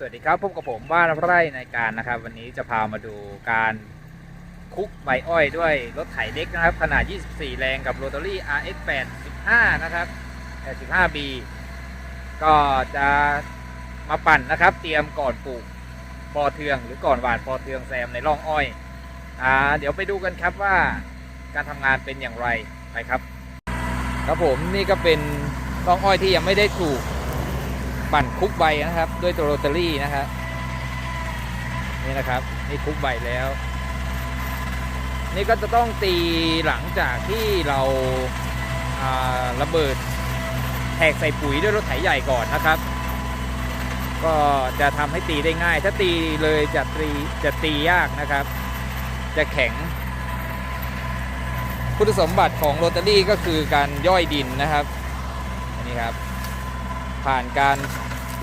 สวัสดีครับพบกับผมบ้านไร่ในการนะครับ วันนี้จะพามาดูการคุกใบอ้อยด้วยรถไถเล็กนะครับ ขนาด 24 แรงกับโรตารี่ RX 85นะครับ 85B ก็จะมาปั่นนะครับ เตรียมก่อนปลูกปอเทือง หรือก่อนหว่านปอเทืองแซมในร่องอ้อยอ่าเดี๋ยวไปดูกันครับว่าการทำงานเป็นอย่างไรไปครับ ครับผมนี่ก็เป็นร่องอ้อยที่ยังไม่ได้ถูก ปั่นคุกใบนะครับ ด้วยตัวโรตารี่นะครับนี่นะครับนี่คุกใบแล้ว นี่ก็จะต้องตีหลังจากที่เราาระเบิดแทกใส่ปุ๋ยด้วยรถไถใหญ่ก่อนนะครับ ก็จะทำให้ตีได้ง่าย ถ้าตีเลยจะตีจะตียากนะครับ จะแข็งคุณสมบัติของโรตารี่ก็คือการย่อยดินนะครับ อันนี้ครับ ผ่านการ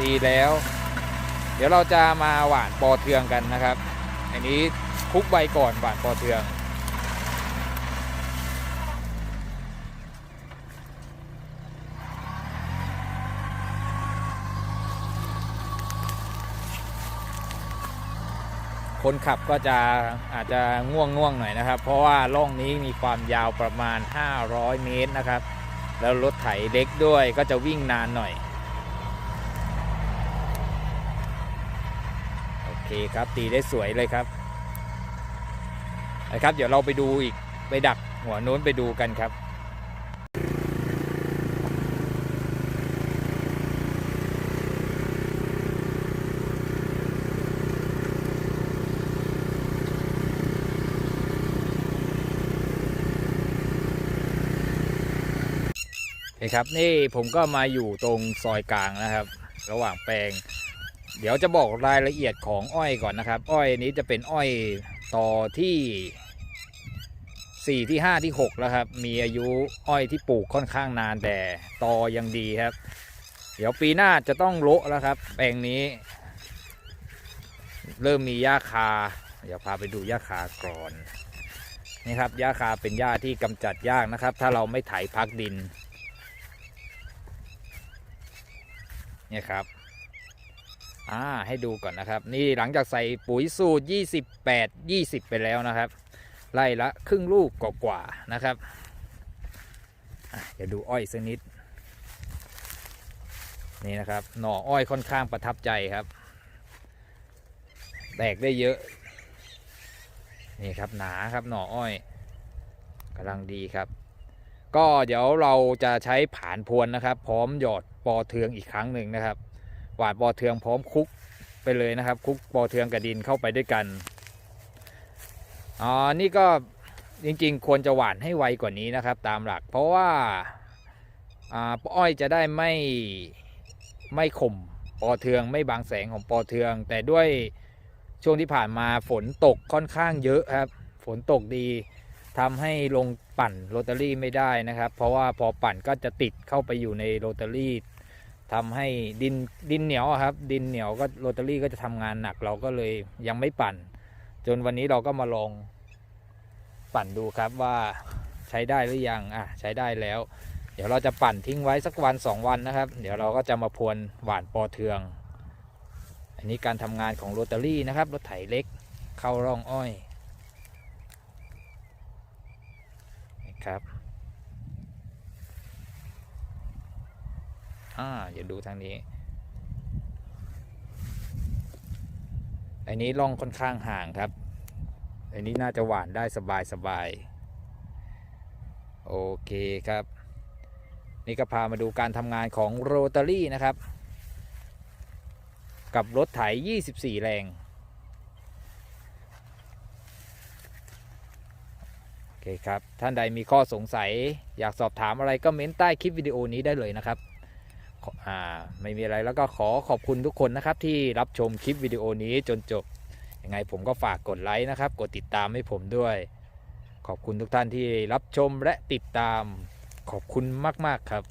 ดีแล้ว เดี๋ยวเราจะมาหว่านปอเทืองกันนะครับ อันนี้คลุกใบก่อนหว่านปอเทืองคนขับก็จะอาจจะง่วงง่วงหน่อยนะครับ เพราะว่าร่องนี้มีความยาวประมาณ 500 เมตรนะครับ แล้วรถไถเล็กด้วยก็จะวิ่งนานหน่อย โอ เคครับตีได้สวยเลยครับนะครับ เดี๋ยวเราไปดูอีกไปดักหัวโน้นไปดูกันครับโอเคครับนี่ผมก็มาอยู่ตรงซอยกลางนะครับ ระหว่างแปลง เดี๋ยวจะบอกรายละเอียดของอ้อยก่อนนะครับ อ้อยนี้จะเป็นอ้อยต่อที่4ที่5ที่6แล้วครับ มีอายุอ้อยที่ปลูกค่อนข้างนานแต่ตอยังดีครับ เดี๋ยวปีหน้าจะต้องโละแล้วครับ แปลงนี้ เริ่มมีหญ้าคา เดี๋ยวพาไปดูหญ้าคาก่อนนี่ครับหญ้าคาเป็นหญ้าที่กำจัดยากนะครับ ถ้าเราไม่ไถพักดินเนี่ยครับ อ่าให้ดูก่อนนะครับ นี่หลังจากใส่ปุ๋ยสูตร 28 20 ไปแล้วนะครับ ไล่ละครึ่งลูกกว่าๆนะครับเดี๋ยวดูอ้อยสักนิด นี่นะครับ หน่ออ้อยค่อนข้างประทับใจครับ แตกได้เยอะ นี่ครับหนาครับหน่ออ้อยกำลังดีครับก็เดี๋ยวเราจะใช้ผานพวนนะครับ พร้อมหยอดปอเทืองอีกครั้งหนึ่งนะครับ หวานปอเทืองพร้อมคุกไปเลยนะครับ คุกปอเทืองกับดินเข้าไปด้วยกันอ๋อนี่ก็จริงๆ ควรจะหวานให้ไวกว่านี้นะครับ ตามหลัก เพราะว่าอ่าอ้อยจะได้ไม่ไม่ข่มปอเทืองไม่บางแสงของปอเทือง แต่ด้วยช่วงที่ผ่านมาฝนตกค่อนข้างเยอะครับ ฝนตกดีทำให้ลงปั่นโรตารี่ไม่ได้นะครับ เพราะว่าพอปั่นก็จะติดเข้าไปอยู่ในโรตารี่ ทำให้ดินดินเหนียวครับ ดินเหนียวก็โรตารี่ก็จะทำงานหนักเราก็เลยยังไม่ปั่น จนวันนี้เราก็มาลองปั่นดูครับว่าใช้ได้หรือยังอะใช้ได้แล้ว เดี๋ยวเราจะปั่นทิ้งไว้สักวันสองวันนะครับ เดี๋ยวเราก็จะมาพวนหวานปอเทือง อันนี้การทำงานของโรตารี่นะครับรถไถเล็กเข้าร่องอ้อยนะครับ อ่าอย่าดูทางนี้ อันนี้ล่องค่อนข้างห่างครับ อันนี้น่าจะหวานได้สบายสบายโอเคครับ นี่ก็พามาดูการทำงานของโรตารี่นะครับ กับรถไถ 24 แรงโอเคครับ ท่านใดมีข้อสงสัย อยากสอบถามอะไรก็เม้นใต้คลิปวิดีโอนี้ได้เลยนะครับ อ่าไม่มีอะไรแล้วก็ขอขอบคุณทุกคนนะครับที่รับชมคลิปวิดีโอนี้จนจบยังไงผมก็ฝากกดไลค์นะครับ กดติดตามให้ผมด้วย ขอบคุณทุกท่านที่รับชมและติดตามขอบคุณมาก ๆ ครับ